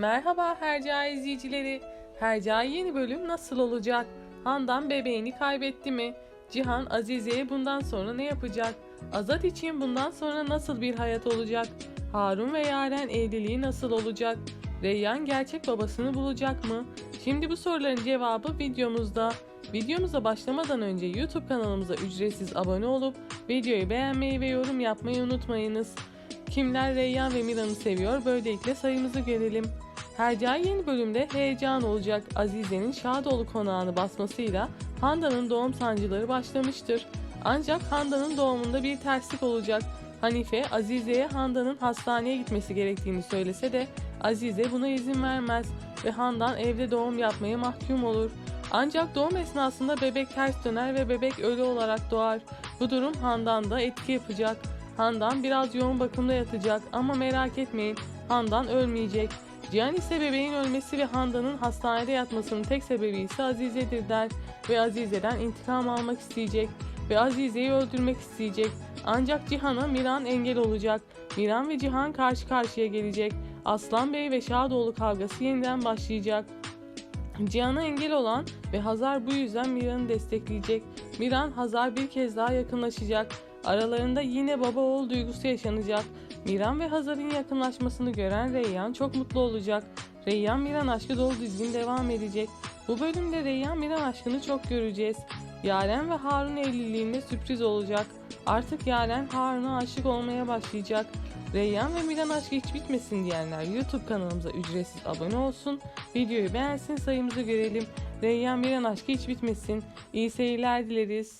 Merhaba Hercai izleyicileri. Hercai yeni bölüm nasıl olacak? Handan bebeğini kaybetti mi? Cihan Azize'ye bundan sonra ne yapacak? Azat için bundan sonra nasıl bir hayat olacak? Harun ve Yaren evliliği nasıl olacak? Reyyan gerçek babasını bulacak mı? Şimdi bu soruların cevabı videomuzda. Videomuza başlamadan önce YouTube kanalımıza ücretsiz abone olup videoyu beğenmeyi ve yorum yapmayı unutmayınız. Kimler Reyyan ve Mira'nı seviyor böylelikle sayımızı görelim. Hercai yeni bölümde heyecan olacak. Azize'nin Şadoğlu konağını basmasıyla Handa'nın doğum sancıları başlamıştır. Ancak Handa'nın doğumunda bir terslik olacak. Hanife Azize'ye Handa'nın hastaneye gitmesi gerektiğini söylese de Azize buna izin vermez ve Handan evde doğum yapmaya mahkum olur. Ancak doğum esnasında bebek ters döner ve bebek ölü olarak doğar. Bu durum Handan'da etki yapacak. Handan biraz yoğun bakımda yatacak ama merak etmeyin Handan ölmeyecek. Cihan ise bebeğin ölmesi ve Handan'ın hastanede yatmasının tek sebebi ise Azize'dir der ve Azize'den intikam almak isteyecek ve Azize'yi öldürmek isteyecek. Ancak Cihan'a Miran engel olacak. Miran ve Cihan karşı karşıya gelecek. Aslan Bey ve Şadoğlu kavgası yeniden başlayacak. Cihan'a engel olan ve Hazar bu yüzden Miran'ı destekleyecek. Miran Hazar bir kez daha yakınlaşacak. Aralarında yine baba oğul duygusu yaşanacak. Miran ve Hazar'ın yakınlaşmasını gören Reyyan çok mutlu olacak. Reyyan Miran aşkı dolu dizgin devam edecek. Bu bölümde Reyyan Miran aşkını çok göreceğiz. Yaren ve Harun evliliğinde sürpriz olacak. Artık Yaren Harun'a aşık olmaya başlayacak. Reyyan ve Miran aşkı hiç bitmesin diyenler YouTube kanalımıza ücretsiz abone olsun. Videoyu beğensin sayımızı görelim. Reyyan Miran aşkı hiç bitmesin. İyi seyirler dileriz.